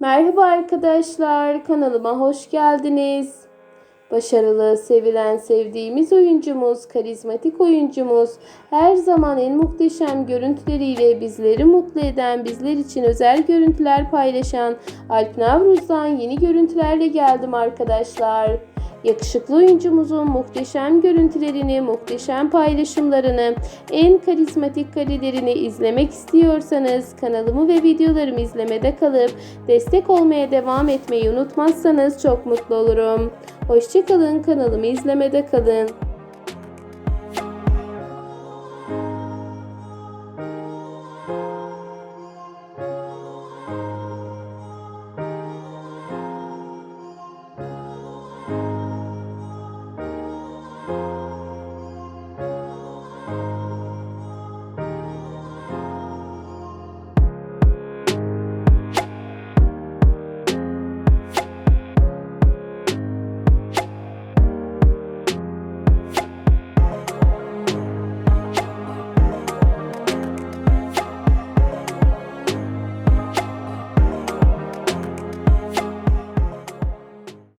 Merhaba arkadaşlar, kanalıma hoş geldiniz. Başarılı, sevilen, sevdiğimiz oyuncumuz, karizmatik oyuncumuz, her zaman en muhteşem görüntüleriyle bizleri mutlu eden, bizler için özel görüntüler paylaşan Alp Navruz'dan yeni görüntülerle geldim arkadaşlar. Yakışıklı oyuncumuzun muhteşem görüntülerini, muhteşem paylaşımlarını, en karizmatik karelerini izlemek istiyorsanız kanalımı ve videolarımı izlemede kalıp destek olmaya devam etmeyi unutmazsanız çok mutlu olurum. Hoşçakalın kanalımı izlemede kalın.